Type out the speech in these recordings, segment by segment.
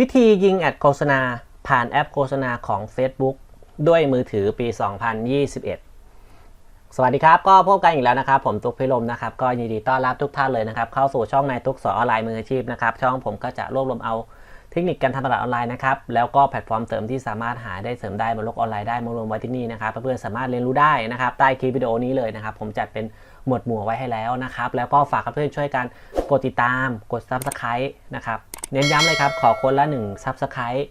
วิธียิงแอดโฆษณา ผ่านแอปโฆษณาของ Facebook ด้วยมือถือปี 2021 สวัสดีครับ ก็พบกันอีกแล้วนะครับ ผมตุ๊กพิรมนะครับ ก็ยินดีต้อนรับทุกท่านเลยนะครับ เข้าสู่ช่องนายตุ๊กสอนออนไลน์มืออาชีพนะครับ ช่องผมก็จะรวบรวมเอาเทคนิคการทำตลาดออนไลน์นะครับ แล้วก็แพลตฟอร์มเสริมที่สามารถหาได้เสริมได้บนโลกออนไลน์ได้มารวมไว้ที่นี่นะครับ เพื่อนๆสามารถเรียนรู้ได้นะครับ ใต้คลิปวิดีโอนี้เลยนะครับ ผมจัดเป็นหมวดหมู่ไว้ให้แล้วนะครับ แล้วก็ฝากเพื่อนๆช่วยกันกดติดตาม กด Subscribe นะครับ เน้นย้ำเลยครับ ขอคนละ1 Subscribe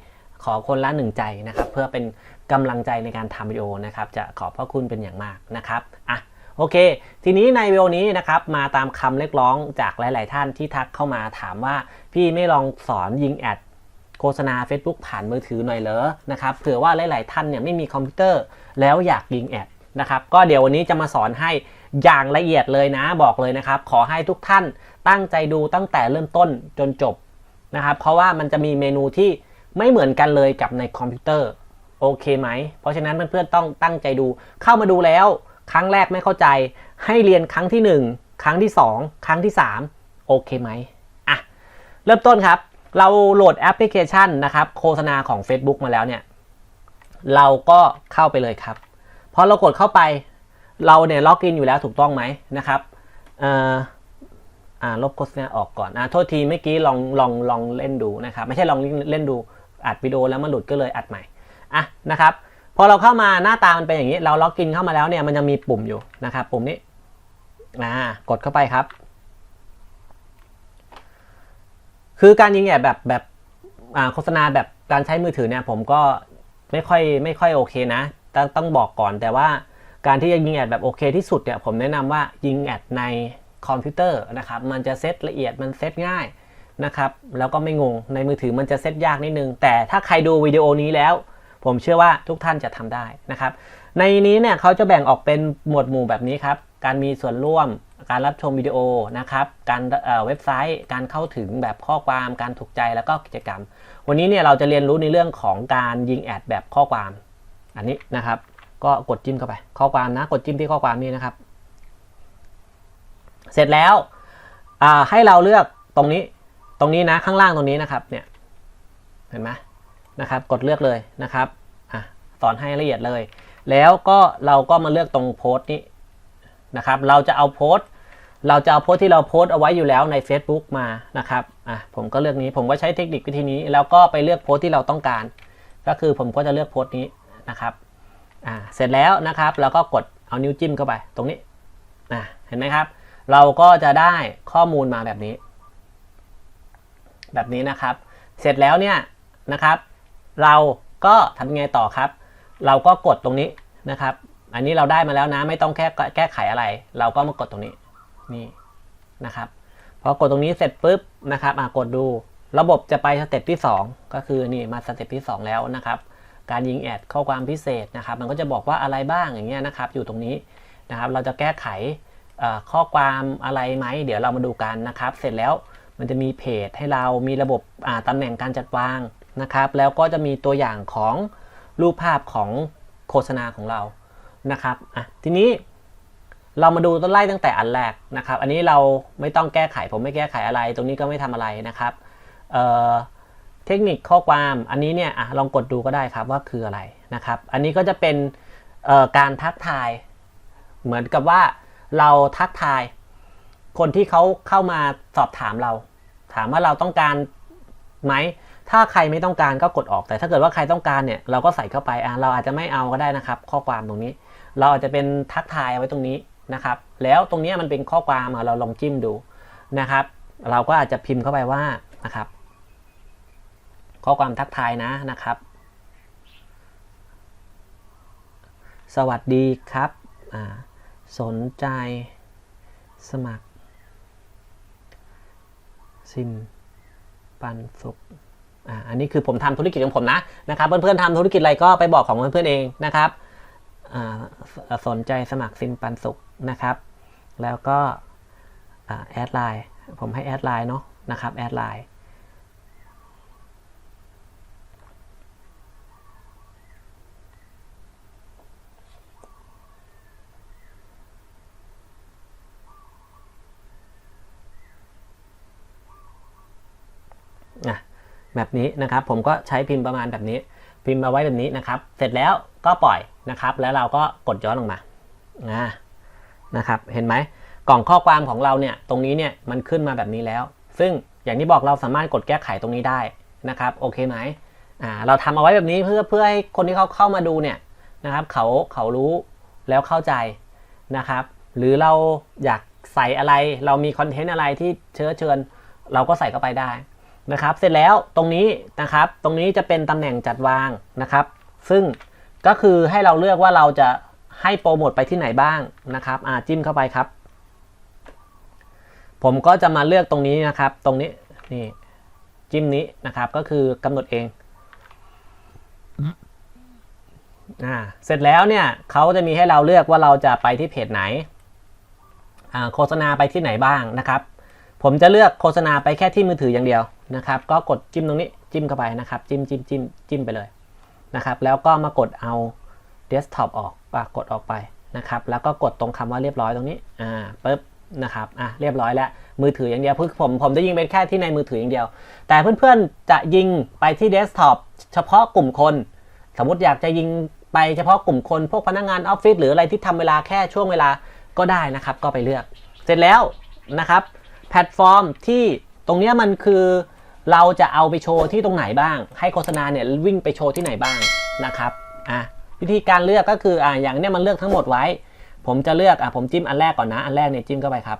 ขอคนละหนึ่งใจนะครับ เพื่อเป็นกำลังใจในการทำวิดีโอนะครับ จะขอบพระคุณเป็นอย่างมากนะครับอะโอเค ทีนี้ในวิดีโอนี้นะครับ มาตามคำเรียกร้องจากหลาย ๆ ท่านที่ทักเข้ามาถามว่า พี่ไม่ลองสอนยิงแอดโฆษณา Facebook ผ่านมือถือหน่อยเหรอนะครับเผื่อว่าหลาย ๆ ท่านเนี่ยไม่มีคอมพิวเตอร์แล้วอยากยิงแอดนะครับก็เดี๋ยววันนี้จะมาสอนให้อย่างละเอียดเลยนะบอกเลยนะครับ ขอให้ทุกท่านตั้งใจดูตั้งแต่เริ่มต้นจนจบ นะครับ เพราะว่ามันจะมีเมนูที่ไม่เหมือนกันเลยกับในคอมพิวเตอร์โอเคไหม เพราะฉะนั้นเพื่อนๆต้องตั้งใจดู เข้ามาดูแล้ว ครั้งแรกไม่เข้าใจ ให้เรียนครั้งที่ 1 ครั้งที่ 2 ครั้งที่ 3 โอเคไหมอะเริ่มต้นครับ เราโหลดแอปพลิเคชันนะครับโฆษณาของ Facebook มาแล้วเนี่ย เราก็เข้าไปเลยครับพอเรากดเข้าไป เราเนี่ยล็อกอินอยู่แล้วถูกต้องไหมนะครับเอ่อ ลบโฆษณาออกก่อนอ่าโทษทีเมื่อกี้ลองลองลองเล่นดูนะครับไม่ใช่ลองเล่นดูอัดวิดีโอแล้วมันหลุดก็เลยอัดใหม่อะนะครับพอเราเข้ามาหน้าตามันเป็นอย่างนี้ เราล็อกอินเข้ามาแล้วเนี่ยมันจะมีปุ่มอยู่นะครับปุ่มนี้อ่ากดเข้าไปครับ คือการยิงแอดแบบแบบโฆษณาแบบการใช้มือถือเนี่ยผมก็ไม่ค่อยไม่ค่อยโอเคนะต้องต้องบอกก่อนแต่ว่าการที่จะยิงแอดแบบโอเคที่สุดเนี่ยผมแนะนำว่ายิงแอดใน คอมพิวเตอร์นะครับ มันจะเซตละเอียดมันเซตง่ายนะครับ แล้วก็ไม่งง ในมือถือมันจะเซตยากนิดนึง แต่ถ้าใครดูวิดีโอนี้แล้ว ผมเชื่อว่าทุกท่านจะทำได้นะครับ ในนี้เนี่ยเขาจะแบ่งออกเป็นหมวดหมู่แบบนี้ครับ การมีส่วนร่วม การรับชมวิดีโอนะครับ การเเว็บไซต์ การเข้าถึงแบบข้อความ การถูกใจ แล้วก็กิจกรรม วันนี้เนี่ยเราจะเรียนรู้ในเรื่องของการยิงแอดแบบข้อความ อันนี้นะครับ ก็กดจิ้มเข้าไป ข้อความนะ กดจิ้มที่ข้อความนี้นะครับ เสร็จแล้วให้เราเลือกตรงนี้ตรงนี้นะข้างล่างตรงนี้นะครับเนี่ยเห็นไหมนะครับ กดเลือกเลยนะครับอสอนให้ละเอียดเลย แล้วก็เราก็มาเลือกตรงโพสต์นี้นะครับ เราจะเอาโพสต์เราจะเอาโพสต์ที่เราโพสต์เอาไว้อยู่แล้วใน Facebook มานะครับอะผมก็เลือกนี้ผมก็ใช้เทคนิควิธีนี้ แล้วก็ไปเลือกโพสต์ที่เราต้องการ ก็คือผมก็จะเลือกโพสต์นี้นะครับอ่าเสร็จแล้วนะครับแล้วก็กดเอานิ้วจิ้มเข้าไปตรงนี้อ่าเห็นไหมครับ เราก็จะได้ข้อมูลมาแบบนี้ แบบนี้นะครับ เสร็จแล้วเนี่ยนะครับ เราก็ทำยังไงต่อครับ เราก็กดตรงนี้นะครับ อันนี้เราได้มาแล้วนะไม่ต้องแค่แก้ไขอะไร เราก็มากดตรงนี้นี่นะครับพอกดตรงนี้เสร็จปุ๊บนะครับอ่ากดดูระบบจะไปสเต็ปที่ 2 ก็คือนี่มาสเต็ปที่ 2 แล้วนะครับ การยิงแอดข้อความพิเศษนะครับ มันก็จะบอกว่าอะไรบ้างอย่างเงี้ยนะครับ อยู่ตรงนี้นะครับ เราจะแก้ไข ข้อความอะไรไหม เดี๋ยวเรามาดูกันนะครับ เสร็จแล้วมันจะมีเพจให้เรามีระบบตำแหน่งการจัดวางนะครับ แล้วก็จะมีตัวอย่างของรูปภาพของโฆษณาของเรานะครับอะทีนี้เรามาดูต้นไล่ตั้งแต่อันแรกนะครับ อันนี้เราไม่ต้องแก้ไข ผมไม่แก้ไขอะไร ตรงนี้ก็ไม่ทำอะไรนะครับเเทคนิคข้อความอันนี้เนี่ยอลองกดดูก็ได้ครับว่าคืออะไรนะครับ อันนี้ก็จะเป็นการทักทาย เหมือนกับว่า เราทักทาย คนที่เขาเข้ามาสอบถามเรา ถามว่าเราต้องการไหม ถ้าใครไม่ต้องการก็กดออก แต่ถ้าเกิดว่าใครต้องการเนี่ยเราก็ใส่เข้าไปอะเราอาจจะไม่เอาก็ได้นะครับ ข้อความตรงนี้ เราอาจจะเป็นทักทายเอาไว้ตรงนี้นะครับ แล้วตรงนี้มันเป็นข้อความเราลองจิ้มดูนะครับ เราก็อาจจะพิมพ์เข้าไปว่านะครับ ข้อความทักทายนะนะครับ สวัสดีครับอ่า สนใจสมัครสินปันสุขอ่าอันนี้คือผมทำธุรกิจของผมนะนะครับ เพื่อนๆทำธุรกิจอะไรก็ไปบอกของเพื่อนๆเองนะครับสนใจสมัครสินปันสุขนะครับ แล้วก็แอดไลน์ผมให้แอดไลน์เนาะนะครับแอดไลน์ แบบนี้นะครับ ผมก็ใช้พิมพ์ประมาณแบบนี้ พิมพ์มาไว้แบบนี้นะครับ เสร็จแล้วก็ปล่อยนะครับ แล้วเราก็กดย้อนลงมาอ่านะครับ เห็นไหมกล่องข้อความของเราเนี่ยตรงนี้เนี่ยมันขึ้นมาแบบนี้แล้ว ซึ่งอย่างที่บอกเราสามารถกดแก้ไขตรงนี้ได้นะครับ โอเคไหมอ่าเราทำเอาไว้แบบนี้เพื่อเพื่อให้คนที่เขาเข้ามาดูเนี่ยนะครับเขาเขารู้แล้วเข้าใจนะครับ หรือเราอยากใส่อะไรเรามีคอนเทนต์อะไรที่เชื้อเชิญ เราก็ใส่เข้าไปได้ นะครับ เสร็จแล้วตรงนี้นะครับ ตรงนี้จะเป็นตำแหน่งจัดวางนะครับ ซึ่งก็คือให้เราเลือกว่าเราจะให้โปรโมทไปที่ไหนบ้างนะครับอ่าจิ้มเข้าไปครับ ผมก็จะมาเลือกตรงนี้นะครับ ตรงนี้นี่จิ้มนี้นะครับ ก็คือกำหนดเองอ่าเสร็จแล้วเนี่ยเขาจะมีให้เราเลือกว่าเราจะไปที่เพจไหนโฆษณาไปที่ไหนบ้างนะครับ ผมจะเลือกโฆษณาไปแค่ที่มือถืออย่างเดียวนะครับ ก็กดจิ้มตรงนี้จิ้มเข้าไปนะครับ จิ้มจิ้มจิ้มจิ้มไปเลยนะครับ แล้วก็มากดเอาเดสก์ท็อปออกกดออกไปนะครับ แล้วก็กดตรงคำว่าเรียบร้อยตรงนี้อ่าปึ๊บนะครับอะเรียบร้อยแล้วมือถืออย่างเดียวเพื่อผมผมจะยิงเป็นแค่ที่ในมือถืออย่างเดียว แต่เพื่อนๆจะยิงไปที่เดสก์ท็อปเฉพาะกลุ่มคน สมมติอยากจะยิงไปเฉพาะกลุ่มคน พวกพนักงานออฟฟิศหรืออะไรที่ทำเวลาแค่ช่วงเวลาก็ได้นะครับ ก็ไปเลือก เสร็จแล้วนะครับ แพลตฟอร์มที่ตรงนี้มันคือเราจะเอาไปโชว์ที่ตรงไหนบ้าง ให้โฆษณาเนี่ยวิ่งไปโชว์ที่ไหนบ้างนะครับอะวิธีการเลือกก็คืออะอย่างเนี้ยมันเลือกทั้งหมดไว้ ผมจะเลือกอะผมจิ้มอันแรกก่อนนะ อันแรกเนี่ยจิ้มเข้าไปครับ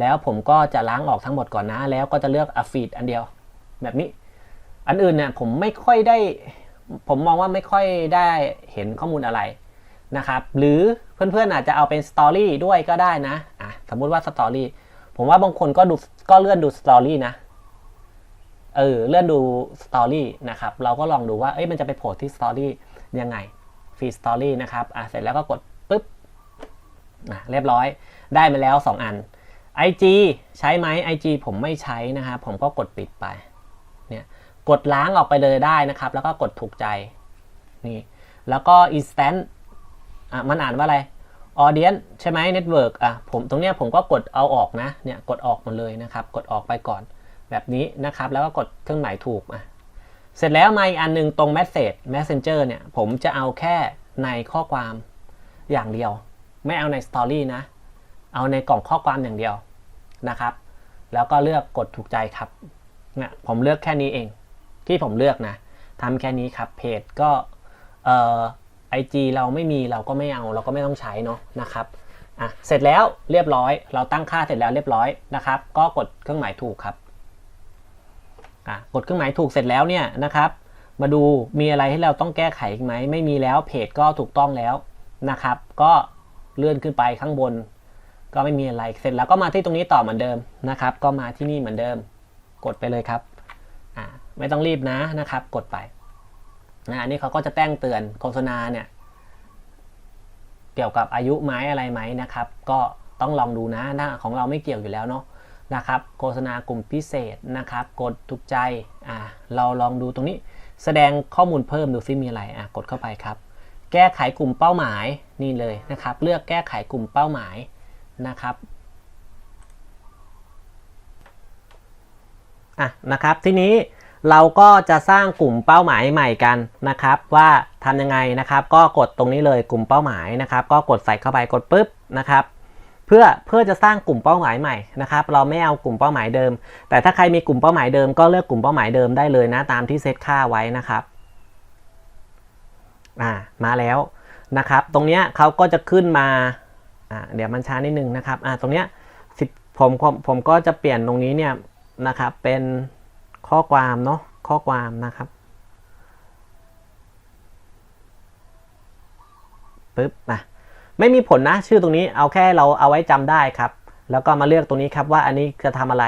แล้วผมก็จะล้างออกทั้งหมดก่อนนะ แล้วก็จะเลือกอฟีดอันเดียว แบบนี้ อันอื่นเนี่ยผมไม่ค่อยได้ ผมมองว่าไม่ค่อยได้เห็นข้อมูลอะไรนะครับ หรือเพื่อนๆอาจจะเอาเป็นสตอรี่ด้วยก็ได้นะอะสมมุติว่าสตอรี่ ผมว่าบางคนก็ดูก็เลื่อนดูสตอรี่นะเออเลื่อนดูสตอรี่นะครับเราก็ลองดูว่าเอ้ยมันจะไปโผล่ที่สตอรี่ยังไงฟีสตอรี่นะครับอะเสร็จแล้วก็กดปุ๊บอะเรียบร้อยได้มาแล้ว 2 อัน IG ใช้ไหม IG ผมไม่ใช้นะครับ ผมก็กดปิดไปเนี่ยกดล้างออกไปเลยได้นะครับ แล้วก็กดถูกใจนี่แล้วก็ instant อะมันอ่านว่าอะไร audience ใช่ไหม network อะผมตรงเนี้ยผมก็กดเอาออกนะเนี่ยกดออกหมดเลยนะครับ กดออกไปก่อนแบบนี้นะครับ แล้วก็กดเครื่องหมายถูกอะเสร็จแล้วมาอีกอันหนึงตรง message messenger เนี่ยผมจะเอาแค่ในข้อความอย่างเดียว ไม่เอาใน story นะ เอาในกล่องข้อความอย่างเดียวนะครับ แล้วก็เลือกกดถูกใจครับเนี่ยผมเลือกแค่นี้เอง ที่ผมเลือกนะทำแค่นี้ครับเพจก็เอ่อ ไอจีเราไม่มีเราก็ไม่เอาเราก็ไม่ต้องใช้เนาะนะครับอะเสร็จแล้วเรียบร้อย เราตั้งค่าเสร็จแล้วเรียบร้อยนะครับ ก็กดเครื่องหมายถูกครับอะกดเครื่องหมายถูกเสร็จแล้วเนี่ยนะครับ มาดูมีอะไรให้เราต้องแก้ไขอีกไหมไม่มีแล้วเพจก็ถูกต้องแล้วนะครับ ก็เลื่อนขึ้นไปข้างบน ก็ไม่มีอะไรเสร็จแล้วก็มาที่ตรงนี้ต่อเหมือนเดิมนะครับ ก็มาที่นี่เหมือนเดิม กดไปเลยครับอ่าไม่ต้องรีบนะนะครับ กดไป นะอันนี้เขาก็จะแจ้งเตือนโฆษณาเนี่ยเกี่ยวกับอายุไหมอะไรไหมนะครับ ก็ต้องลองดูนะหน้าของเราไม่เกี่ยวอยู่แล้วเนาะนะครับโฆษณากลุ่มพิเศษนะครับ กดถูกใจอ่าเราลองดูตรงนี้แสดงข้อมูลเพิ่มดูซิมีอะไรอะกดเข้าไปครับ แก้ไขกลุ่มเป้าหมายนี่เลยนะครับ เลือกแก้ไขกลุ่มเป้าหมายนะครับอะนะครับทีนี้ เราก็จะสร้างกลุ่มเป้าหมายใหม่กันนะครับ ว่าทำยังไงนะครับ ก็กดตรงนี้เลยกลุ่มเป้าหมายนะครับ ก็กดใส่เข้าไปกดปุ๊บนะครับ เพื่อเพื่อจะสร้างกลุ่มเป้าหมายใหม่นะครับ เราไม่เอากลุ่มเป้าหมายเดิม แต่ถ้าใครมีกลุ่มเป้าหมายเดิมก็เลือกกลุ่มเป้าหมายเดิมได้เลยนะตามที่เซตค่าไว้นะครับอ่ามาแล้วนะครับ ตรงเนี้ยเขาก็จะขึ้นมาอ่าเดี๋ยวมันช้านิดนึงนะครับอ่าตรงเนี้ยผมผมผมก็จะเปลี่ยนตรงนี้เนี่ยนะครับเป็น ข้อความเนาะข้อความนะครับปึ๊บนะไม่มีผลนะชื่อตรงนี้เอาแค่เราเอาไว้จำได้ครับ แล้วก็มาเลือกตรงนี้ครับว่าอันนี้จะทำอะไร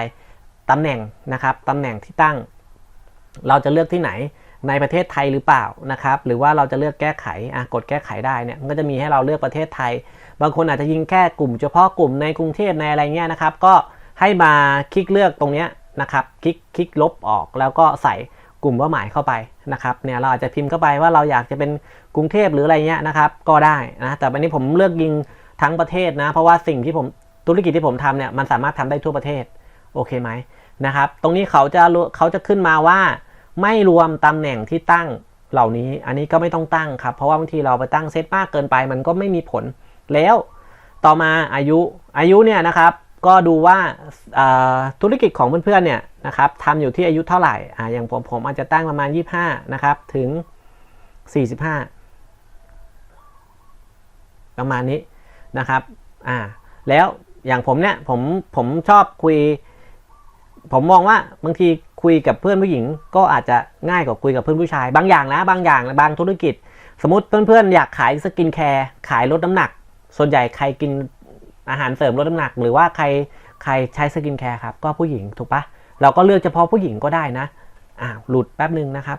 ตำแหน่งนะครับตำแหน่งที่ตั้ง เราจะเลือกที่ไหนในประเทศไทยหรือเปล่านะครับ หรือว่าเราจะเลือกแก้ไขอะกดแก้ไขได้เนี่ยมันก็จะมีให้เราเลือกประเทศไทย บางคนอาจจะยิงแค่กลุ่มเฉพาะกลุ่มในกรุงเทพในอะไรเงี้ยนะครับ ก็ให้มาคลิกเลือกตรงเนี้ย นะครับคลิกคลิกลบออกแล้วก็ใส่กลุ่มเป้าหมายเข้าไปนะครับเนี่ยเราอาจจะพิมพ์เข้าไปว่าเราอยากจะเป็นกรุงเทพหรืออะไรเงี้ยนะครับก็ได้นะแต่วันนี้ผมเลือกยิงทั้งประเทศนะ เพราะว่าสิ่งที่ผมธุรกิจที่ผมทำเนี่ยมันสามารถทำได้ทั่วประเทศโอเคไหมนะครับตรงนี้เขาจะรู้เขาจะขึ้นมาว่า ไม่รวมตำแหน่งที่ตั้งเหล่านี้อันนี้ก็ไม่ต้องตั้งครับ เพราะว่าบางทีเราไปตั้งเซตมากเกินไป มันก็ไม่มีผลแล้วต่อมาอายุอายุเนี่ยนะครับ ก็ดูว่าธุรกิจของเพื่อนๆเนี่ยนะครับทำอยู่ที่อายุเท่าไหร่อ่าอย่างผมผมอาจจะตั้งประมาณ 25 นะครับ ถึง 45 ประมาณนี้นะครับอ่าแล้วอย่างผมเนี่ยผมผมชอบคุย ผมมองว่าบางทีคุยกับเพื่อนผู้หญิง ก็อาจจะง่ายกว่าคุยกับเพื่อนผู้ชาย บางอย่างนะบางอย่างบางธุรกิจ สมมติเพื่อนๆอยากขายสกินแคร์ขายลดน้ำหนัก ส่วนใหญ่ใครกิน อาหารเสริมลดน้ำหนัก หรือว่าใครใครใช้สกินแคร์ครับ ก็ผู้หญิงถูกปะเราก็เลือกเฉพาะผู้หญิงก็ได้นะอ่าหลุดแป๊บหนึ่งนะครับ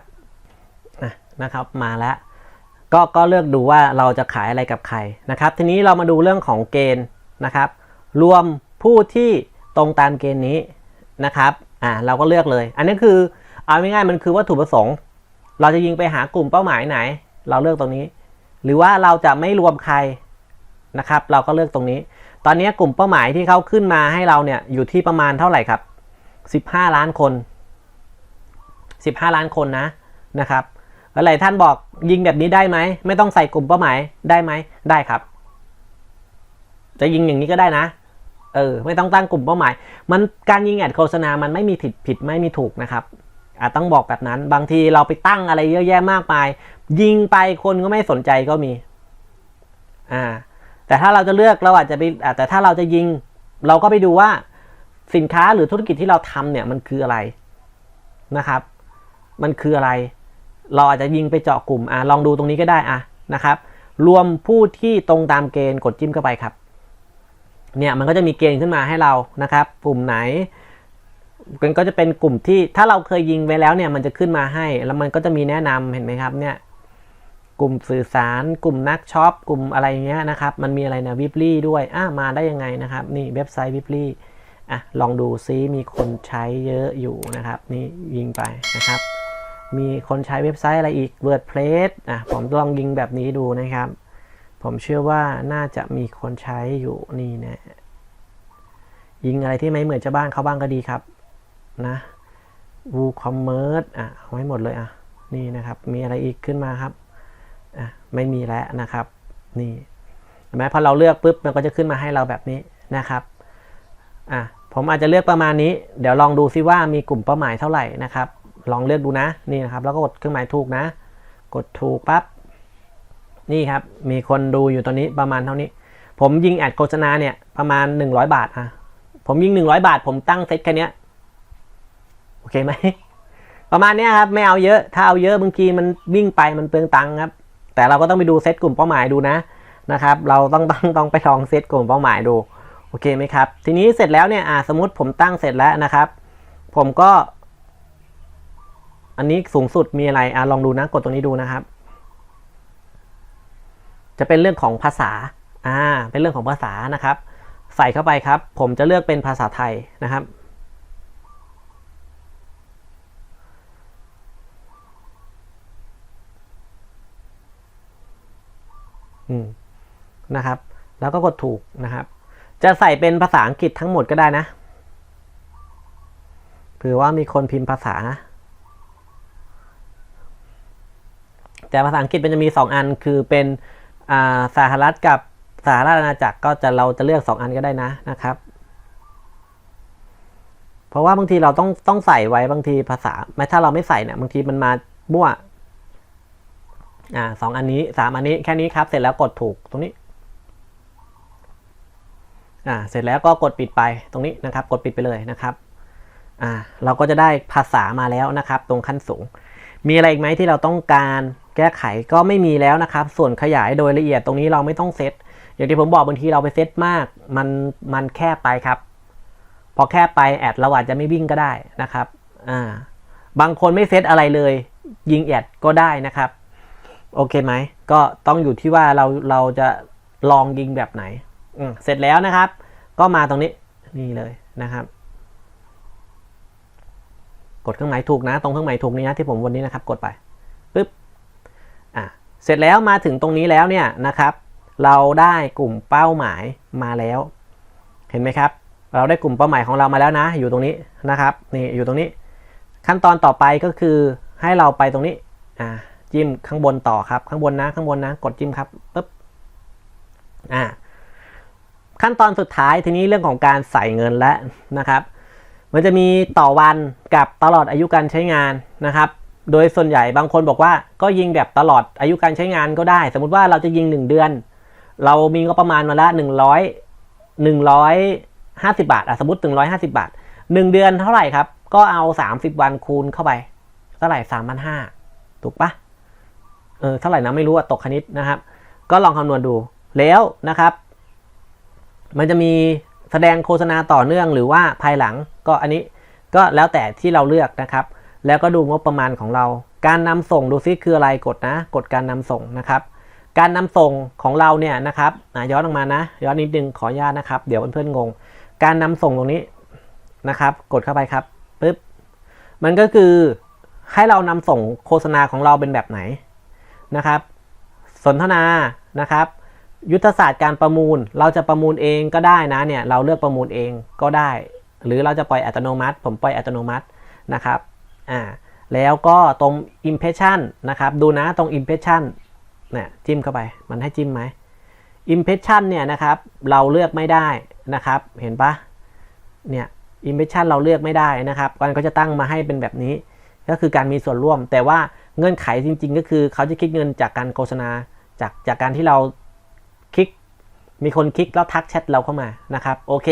นะครับมาแล้วก็ก็เลือกดูว่าเราจะขายอะไรกับใครนะครับ ทีนี้เรามาดูเรื่องของเกณฑ์นะครับ รวมผู้ที่ตรงตามเกณฑ์นี้นะครับอ่าเราก็เลือกเลย อันนี้คือเอาง่ายๆมันคือวัตถุประสงค์ เราจะยิงไปหากลุ่มเป้าหมายไหน เราเลือกตรงนี้ หรือว่าเราจะไม่รวมใครนะครับ เราก็เลือกตรงนี้ ตอนนี้กลุ่มเป้าหมายที่เขาขึ้นมาให้เราเนี่ยอยู่ที่ประมาณเท่าไหร่ครับ 15 ล้านคน 15 ล้านคนนะนะครับหลายท่านบอกยิงแบบนี้ได้ไหมไม่ต้องใส่กลุ่มเป้าหมายได้ไหมได้ครับ จะยิงอย่างนี้ก็ได้นะเออไม่ต้องตั้งกลุ่มเป้าหมาย มันการยิงแอดโฆษณา มันไม่มีผิดผิดไม่มีถูกนะครับอาจต้องบอกแบบนั้น บางทีเราไปตั้งอะไรเยอะแยะมากมาย ยิงไปคนก็ไม่สนใจก็มี อ่า แต่ถ้าเราจะเลือกเราอาจจะไปแต่ถ้าเราจะยิง เราก็ไปดูว่าสินค้าหรือธุรกิจที่เราทำเนี่ยมันคืออะไรนะครับ มันคืออะไร เราอาจจะยิงไปเจาะกลุ่มอะลองดูตรงนี้ก็ได้อะนะครับ รวมผู้ที่ตรงตามเกณฑ์กดจิ้มเข้าไปครับ เนี่ยมันก็จะมีเกณฑ์ขึ้นมาให้เรานะครับ กลุ่มไหนมันก็จะเป็นกลุ่มที่ถ้าเราเคยยิงไปแล้วเนี่ยมันจะขึ้นมาให้ แล้วมันก็จะมีแนะนำเห็นไหมครับเนี่ย กลุ่มสื่อสาร กลุ่มนักช็อป กลุ่มอะไรเงี้ยนะครับ มันมีอะไรนะวิบลี่ด้วยอะมาได้ยังไงนะครับ นี่เว็บไซต์วิบลี่อะลองดูซิมีคนใช้เยอะอยู่นะครับ นี่ยิงไปนะครับ มีคนใช้เว็บไซต์อะไรอีก WordPress อะผมลองยิงแบบนี้ดูนะครับ ผมเชื่อว่าน่าจะมีคนใช้อยู่นี่นะยิงอะไรที่ไม่เหมือนชาวบ้านเขาบ้างก็ดีครับนะ WooCommerce อะเอาไว้หมดเลยอะนี่นะครับ มีอะไรอีกขึ้นมาครับ ไม่มีแล้วนะครับ นี่เห็นไหมพอเราเลือกปุ๊บมันก็จะขึ้นมาให้เราแบบนี้นะครับอะผมอาจจะเลือกประมาณนี้ เดี๋ยวลองดูซิว่ามีกลุ่มเป้าหมายเท่าไหร่นะครับ ลองเลือกดูนะนี่นะครับ แล้วก็กดเครื่องหมายถูกนะ กดถูกปั๊บนี่ครับ มีคนดูอยู่ตอนนี้ประมาณเท่านี้ ผมยิงแอดโฆษณาเนี่ยประมาณ 100 บาทอะผมยิง 100 บาท ผมตั้งเซตแค่เนี้ยโอเคไหมประมาณเนี้ยครับไม่เอาเยอะ ถ้าเอาเยอะบางทีมันวิ่งไปมันเปลืองตังค์ครับ แต่เราก็ต้องไปดูเซตกลุ่มเป้าหมายดูนะนะครับ เราต้องต้องต้องไปลองเซตกลุ่มเป้าหมายดูโอเคไหมครับ ทีนี้เสร็จแล้วเนี่ยอ่าสมมติผมตั้งเสร็จแล้วนะครับ ผมก็ อันนี้สูงสุดมีอะไรอะลองดูนะกดตรงนี้ดูนะครับ จะเป็นเรื่องของภาษาอ่าเป็นเรื่องของภาษานะครับ ใส่เข้าไปครับ ผมจะเลือกเป็นภาษาไทยนะครับ นะครับ แล้วก็กดถูกนะครับ จะใส่เป็นภาษาอังกฤษทั้งหมดก็ได้นะเผื่อว่ามีคนพิมพ์ภาษานะแต่ภาษาอังกฤษมันจะมี 2 อันคือเป็นสหรัฐกับสหราชอาณาจักรก็จะเราจะเลือก 2 อันก็ได้นะนะครับ เพราะว่าบางทีเราต้องต้องใส่ไว้บางทีภาษาไม่ถ้าเราไม่ใส่เนี่ยบางทีมันมามั่ว อ่าสองอันนี้สามอันนี้แค่นี้ครับเสร็จแล้วกดถูกตรงนี้อ่าเสร็จแล้วก็กดปิดไปตรงนี้นะครับ กดปิดไปเลยนะครับอ่าเราก็จะได้ภาษามาแล้วนะครับ ตรงขั้นสูง มีอะไรอีกไหมที่เราต้องการแก้ไขก็ไม่มีแล้วนะครับ ส่วนขยายโดยละเอียดตรงนี้เราไม่ต้องเซตอย่างที่ผมบอกบางทีเราไปเซตมากมันมันแคบไปครับ พอแคบไปแอดเราอาจจะไม่วิ่งก็ได้นะครับอ่าบางคนไม่เซตอะไรเลย ยิงแอดก็ได้นะครับ โอเคไหม ก็ต้องอยู่ที่ว่าเราเราจะลองยิงแบบไหนอืเสร็จแล้วนะครับ ก็มาตรงนี้นี่เลยนะครับ กดเครื่องหมายถูกนะ ตรงเครื่องหมายถูกนี้นะที่ผมวันนี้นะครับ กดไปปึ๊บอะเสร็จแล้วมาถึงตรงนี้แล้วเนี่ยนะครับ เราได้กลุ่มเป้าหมายมาแล้ว เห็นไหมครับ เราได้กลุ่มเป้าหมายของเรามาแล้วนะ อยู่ตรงนี้นะครับนี่อยู่ตรงนี้ ขั้นตอนต่อไปก็คือให้เราไปตรงนี้อ่า จิ้มข้างบนต่อครับ ข้างบนนะข้างบนนะ กดจิ้มครับปุ๊บอ่าขั้นตอนสุดท้ายทีนี้เรื่องของการใส่เงินแล้วนะครับ มันจะมีต่อวันกับตลอดอายุการใช้งานนะครับ โดยส่วนใหญ่บางคนบอกว่าก็ยิงแบบตลอดอายุการใช้งานก็ได้ สมมุติว่าเราจะยิง 1 เดือน เรามีก็ประมาณมาละ100 150 บาทอะสมมติ150 บาท 1 เดือนเท่าไหร่ครับ ก็เอา 30 วันคูณเข้าไป เท่าไหร่3,500ถูกปะ ออเท่าไหร่นะไม่รู้อะตกคณิตนะครับ ก็ลองคำนวณดูแล้วนะครับ มันจะมีแสดงโฆษณาต่อเนื่องหรือว่าภายหลังก็อันนี้ก็แล้วแต่ที่เราเลือกนะครับ แล้วก็ดูงบประมาณของเรา การนำส่งดูซิคืออะไรกดนะ กดการนำส่งนะครับ การนำส่งของเราเนี่ยนะครับย้อนออกมานะ ย้อนนิดนึงขออนุญาตนะครับ เดี๋ยวเพื่อนๆงง การนำส่งตรงนี้นะครับ กดเข้าไปครับปึ๊บมันก็คือให้เรานำส่งโฆษณาของเราเป็นแบบไหน นะครับ สนทนานะครับ ยุทธศาสตร์การประมูล เราจะประมูลเองก็ได้นะเนี่ยเราเลือกประมูลเองก็ได้ หรือเราจะปล่อยอัตโนมัติ ผมปล่อยอัตโนมัตินะครับอ่าแล้วก็ตรง impression นะครับ ดูนะตรง impression เนี่ยจิ้มเข้าไปมันให้จิ้มไหม impression เนี่ยนะครับเราเลือกไม่ได้นะครับ เห็นปะเนี่ย impression เราเลือกไม่ได้นะครับมันก็จะตั้งมาให้เป็นแบบนี้ ก็คือการมีส่วนร่วม แต่ว่า เงื่อนไขจริง ๆ ก็คือเขาจะคิดเงินจากการโฆษณาจากจากการที่เราคลิก มีคนคลิกแล้วทักแชทเราเข้ามานะครับโอเค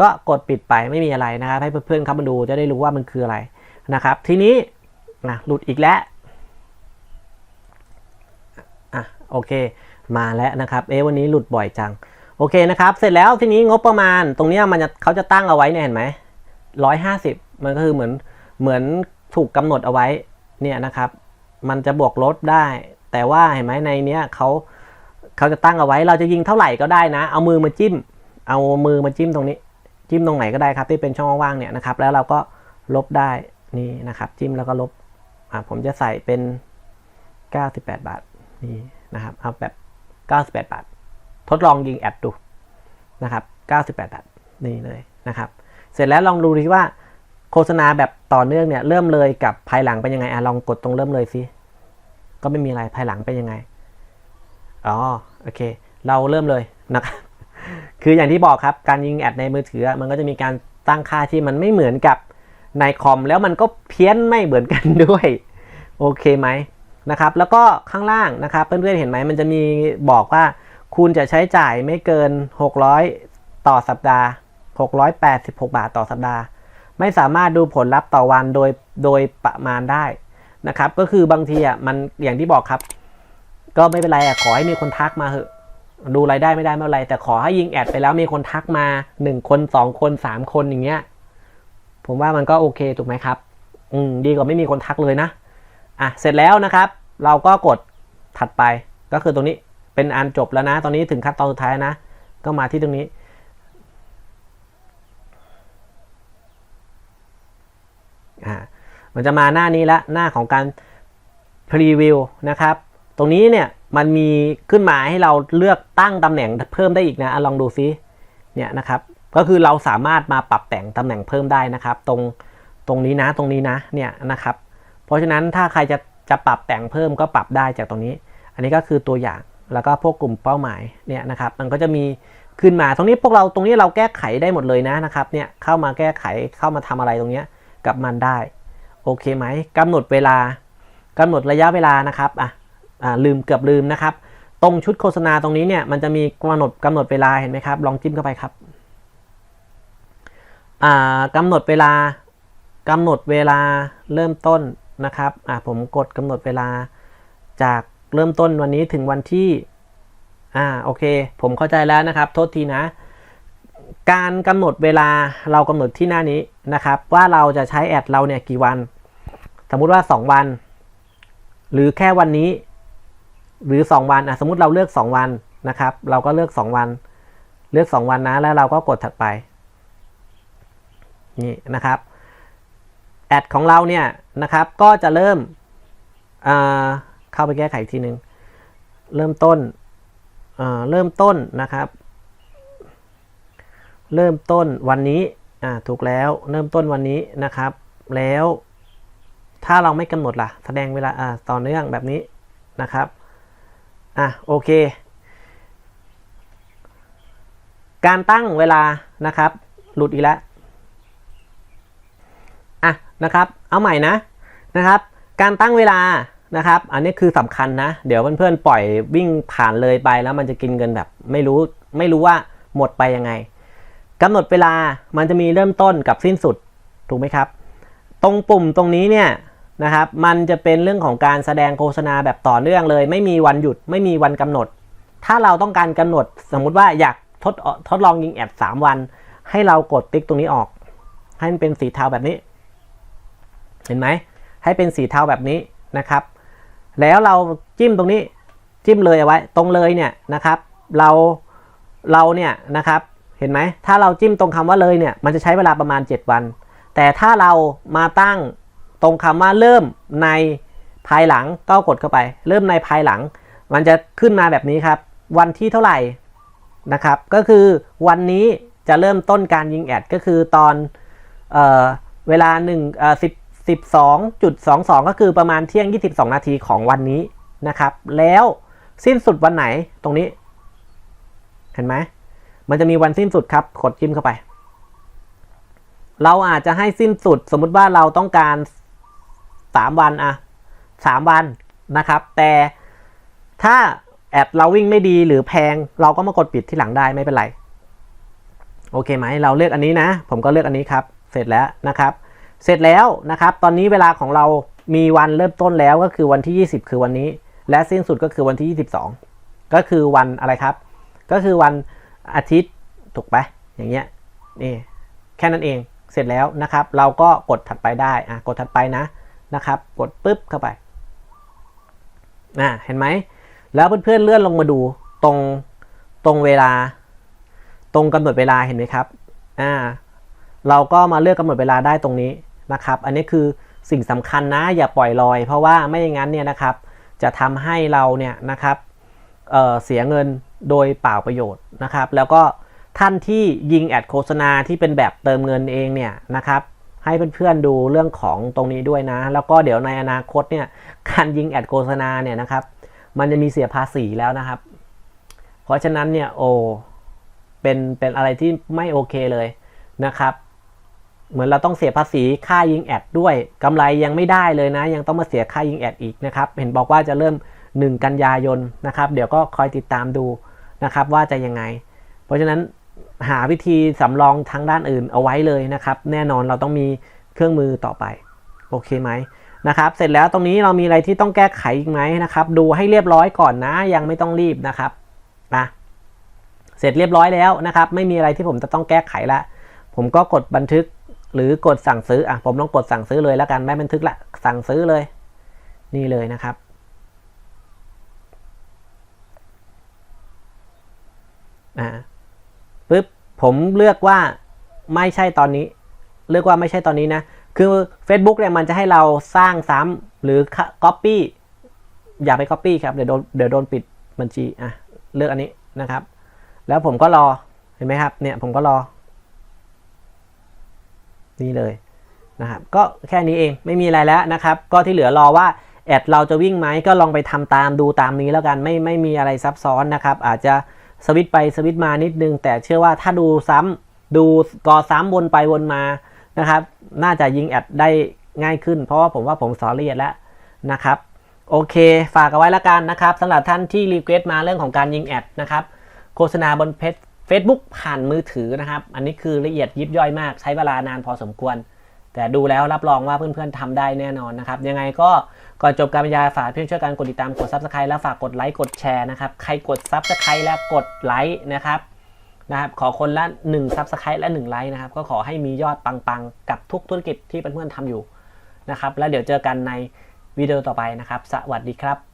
ก็กดปิดไปไม่มีอะไรนะครับให้เพื่อนๆเข้ามาดูจะได้รู้ว่ามันคืออะไรนะครับ ทีนี้นะหลุดอีกแล้วอะโอเค มาแล้วนะครับเอ๊วันนี้หลุดบ่อยจังโอเคนะครับ เสร็จแล้วทีนี้งบประมาณตรงเนี้ยมันจะเขาจะตั้งเอาไว้เนี่ยเห็นไหมร้อยห้าสิบมันก็คือเหมือนเหมือนถูกกำหนดเอาไว้เนี่ยนะครับ มันจะบวกลดได้ แต่ว่าเห็นไหมในเนี้ยเขาเขาจะตั้งเอาไว้เราจะยิงเท่าไหร่ก็ได้นะ เอามือมาจิ้ม เอามือมาจิ้มตรงนี้ จิ้มตรงไหนก็ได้ครับ ที่เป็นช่องว่างๆเนี่ยนะครับ แล้วเราก็ลบได้นี่นะครับ จิ้มแล้วก็ลบอะผมจะใส่เป็น 98 บาทนี่นะครับเอาแบบ 98 บาท ทดลองยิงแอดดูนะครับ 98 บาทนี่เลยนะครับ เสร็จแล้วลองดูดิว่า โฆษณาแบบต่อเนื่องเนี่ยเริ่มเลยกับภายหลังเป็นยังไงอะลองกดตรงเริ่มเลยสิก็ไม่มีอะไรภายหลังเป็นยังไงอ๋อโอเค เราเริ่มเลยนะครับคืออย่างที่บอกครับการยิงแอดในมือถือมันก็จะมีการตั้งค่าที่มันไม่เหมือนกับในคอมแล้วมันก็เพี้ยนไม่เหมือนกันด้วยโอเคไหมนะครับ แล้วก็ข้างล่างนะครับเพื่อนๆเห็นไหมมันจะมีบอกว่าคุณจะใช้จ่ายไม่เกิน 600 ต่อสัปดาห์ 686 บาทต่อสัปดาห์ ไม่สามารถดูผลลัพธ์ต่อวันโดยโดยประมาณได้นะครับ ก็คือบางทีอะมันอย่างที่บอกครับ ก็ไม่เป็นไรอะขอให้มีคนทักมาเหอะดูรายได้ไม่ได้ไม่เป็นไร แต่ขอให้ยิงแอดไปแล้วมีคนทักมา 1 คน 2 คน 3 คนอย่างเงี้ยผมว่ามันก็โอเคถูกไหมครับอืมดีกว่าไม่มีคนทักเลยนะอะเสร็จแล้วนะครับ เราก็กดถัดไปก็คือตรงนี้เป็นอันจบแล้วนะ ตอนนี้ถึงขั้นตอนสุดท้ายนะ ก็มาที่ตรงนี้ อ่า มันจะมาหน้านี้ละหน้าของการพรีวิวนะครับ ตรงนี้เนี่ยมันมีขึ้นมาให้เราเลือกตั้งตำแหน่งเพิ่มได้อีกนะอลองดูซิเนี่ยนะครับ ก็คือเราสามารถมาปรับแต่งตำแหน่งเพิ่มได้นะครับ ตรงตรงนี้นะตรงนี้นะเนี่ยนะครับ เพราะฉะนั้นถ้าใครจะจะปรับแต่งเพิ่มก็ปรับได้จากตรงนี้ อันนี้ก็คือตัวอย่างแล้วก็พวกกลุ่มเป้าหมายเนี่ยนะครับ มันก็จะมีขึ้นมาตรงนี้พวกเราตรงนี้เราแก้ไขได้หมดเลยนะนะครับเนี่ยเข้ามาแก้ไขเข้ามาทำอะไรตรงนี้กับมันได้ โอเคไหมกำหนดเวลากำหนดระยะเวลานะครับอะอ่าลืมเกือบลืมนะครับ ตรงชุดโฆษณาตรงนี้เนี่ยมันจะมีกำหนดกำหนดเวลาเห็นไหมครับ ลองจิ้มเข้าไปครับอ่ากำหนดเวลากำหนดเวลาเริ่มต้นนะครับอ่าผมกดกำหนดเวลาจากเริ่มต้นวันนี้ถึงวันที่อ่าโอเค ผมเข้าใจแล้วนะครับ โทษทีนะ การกำหนดเวลาเรากำหนดที่หน้านี้นะครับ ว่าเราจะใช้แอดเราเนี่ยกี่วัน สมมุติว่า 2 วัน หรือแค่วันนี้ หรือ 2 วันอะสมมติเราเลือก 2 วันนะครับ เราก็เลือก 2 วัน เลือก 2 วันนะแล้วเราก็กดถัดไปนี่นะครับแอดของเราเนี่ยนะครับก็จะเริ่มเข้าไปแก้ไขอีกทีหนึ่งเริ่มต้นอ่าเริ่มต้นนะครับ เริ่มต้นวันนี้ถูกแล้วเริ่มต้นวันนี้นะครับ แล้ว ถ้าเราไม่กำหนดล่ะ แสดงเวลาอ่าต่อเนื่องแบบนี้นะครับ อะโอเค การตั้งเวลานะครับ หลุดอีกแล้ว อะนะครับ เอาใหม่นะนะครับ การตั้งเวลานะครับ อันนี้คือสำคัญนะ เดี๋ยวเพื่อนๆปล่อยวิ่งผ่านเลยไปแล้วมันจะกินเงินแบบ ไม่รู้ไม่รู้ว่าหมดไปยังไงกำหนดเวลามันจะมีเริ่มต้นกับสิ้นสุดถูกไหมครับ ตรงปุ่มตรงนี้เนี่ย นะครับ มันจะเป็นเรื่องของการแสดงโฆษณาแบบต่อเนื่องเลย ไม่มีวันหยุดไม่มีวันกำหนด ถ้าเราต้องการกำหนดสมมุติว่าอยากทดทดลองยิงแอด3วัน ให้เรากดติ๊กตรงนี้ออก ให้มันเป็นสีเทาแบบนี้ เห็นไหมให้เป็นสีเทาแบบนี้นะครับ แล้วเราจิ้มตรงนี้จิ้มเลยเอาไว้ ตรงเลยเนี่ยนะครับ เราเราเนี่ยนะครับเห็นไหมถ้าเราจิ้มตรงคำว่าเลยเนี่ยมันจะใช้เวลาประมาณ 7 วัน แต่ถ้าเรามาตั้ง ตรงคำว่าเริ่มในภายหลังก็กดเข้าไป เริ่มในภายหลัง มันจะขึ้นมาแบบนี้ครับ วันที่เท่าไหร่นะครับ ก็คือวันนี้จะเริ่มต้นการยิงแอดก็คือตอนเออเวลา1เอ่อ10 12.22 ก็คือประมาณเที่ยง 22 นาทีของวันนี้นะครับ แล้วสิ้นสุดวันไหนตรงนี้ เห็นไหมมันจะมีวันสิ้นสุดครับกดจิ้มเข้าไป เราอาจจะให้สิ้นสุดสมมุติว่าเราต้องการ 3 วันอะ3 วันนะครับ แต่ถ้าแอดเราวิ่งไม่ดีหรือแพงเราก็มากดปิดที่หลังได้ไม่เป็นไร โอเคไหมเราเลือกอันนี้นะ ผมก็เลือกอันนี้ครับ เสร็จแล้วนะครับ เสร็จแล้วนะครับ ตอนนี้เวลาของเรามีวันเริ่มต้นแล้วก็คือวันที่ 20 คือวันนี้ และสิ้นสุดก็คือวันที่ 22 ก็คือวันอะไรครับ ก็คือวันอาทิตย์ถูกไหมอย่างเงี้ยนี่แค่นั้นเองเสร็จแล้วนะครับ เราก็กดถัดไปได้อะกดถัดไปนะ นะครับ กดปุ๊บเข้าไปอะเห็นไหม แล้วเพื่อนๆเลื่อนลงมาดูตรงตรงเวลา ตรงกำหนดเวลาเห็นไหมครับอ่าเราก็มาเลือกกำหนดเวลาได้ตรงนี้นะครับ อันนี้คือสิ่งสำคัญนะอย่าปล่อยลอย เพราะว่าไม่อย่างนั้นเนี่ยนะครับ จะทำให้เราเนี่ยนะครับเเสียเงินโดยเปล่าประโยชน์นะครับ แล้วก็ท่านที่ยิงแอดโฆษณาที่เป็นแบบเติมเงินเองเนี่ยนะครับ ให้เพื่อนๆดูเรื่องของตรงนี้ด้วยนะ แล้วก็เดี๋ยวในอนาคตเนี่ยการยิงแอดโฆษณาเนี่ยนะครับ มันจะมีเสียภาษีแล้วนะครับ เพราะฉะนั้นเนี่ยโอเป็นเป็นอะไรที่ไม่โอเคเลยนะครับ เหมือนเราต้องเสียภาษีค่ายิงแอดด้วยกำไรยังไม่ได้เลยนะ ยังต้องมาเสียค่ายิงแอดอีกนะครับเห็นบอกว่าจะเริ่ม 1 กันยายนนะครับ เดี๋ยวก็คอยติดตามดูนะครับว่าจะยังไง เพราะฉะนั้น หาวิธีสำรองทางด้านอื่นเอาไว้เลยนะครับ แน่นอนเราต้องมีเครื่องมือต่อไป โอเคไหมนะครับเสร็จแล้วตรงนี้เรามีอะไรที่ต้องแก้ไขอีกไหมนะครับ ดูให้เรียบร้อยก่อนนะ ยังไม่ต้องรีบนะครับนะเสร็จเรียบร้อยแล้วนะครับ ไม่มีอะไรที่ผมจะต้องแก้ไขละ ผมก็กดบันทึกหรือกดสั่งซื้ออะผมลองกดสั่งซื้อเลยแล้วกันไม่บันทึกละสั่งซื้อเลย นี่เลยนะครับอ่า ผมเลือกว่าไม่ใช่ตอนนี้ เลือกว่าไม่ใช่ตอนนี้นะ คือ Facebook เนี่ยมันจะให้เราสร้างซ้ำหรือ Copy อย่าไป Copy ครับ เดี๋ยวโดนเดี๋ยวโดนปิดบัญชีอะเลือกอันนี้นะครับ แล้วผมก็รอเห็นไหมครับเนี่ยผมก็รอ นี่เลยนะครับก็แค่นี้เองไม่มีอะไรแล้วนะครับ ก็ที่เหลือรอว่าแอดเราจะวิ่งไหมก็ลองไปทำตามดูตามนี้แล้วกันไม่ไม่มีอะไรซับซ้อนนะครับ อาจจะ สวิตไปสวิตมานิดนึง แต่เชื่อว่าถ้าดูซ้ำดูกอซ้ำวนไปวนมานะครับ น่าจะยิงแอดได้ง่ายขึ้น เพราะว่าผมว่าผมสอนละเอียดแล้วนะครับ โอเค ฝากเอาไว้ละกันนะครับสำหรับท่านที่รีเควสต์มาเรื่องของการยิงแอดนะครับ โฆษณาบนเพจ Facebook ผ่านมือถือนะครับ อันนี้คือละเอียดยิบย่อยมาก ใช้เวลานานพอสมควร แต่ดูแล้วรับรองว่าเพื่อนๆทำได้แน่นอนนะครับ ยังไงก็ ก่อนจบการบรรยายฝากเพื่อนช่วยกันกดติดตามกด Subscribe แล้วฝากกดไลค์กดแชร์นะครับใครกด Subscribe และกดไลค์นะครับนะครับขอคนละ1 Subscribe และ1ไลค์นะครับก็ขอให้มียอดปังๆ กับทุกธุรกิจที่เพื่อนๆทำอยู่นะครับแล้วเดี๋ยวเจอกันในวิดีโอต่อไปนะครับ สวัสดีครับ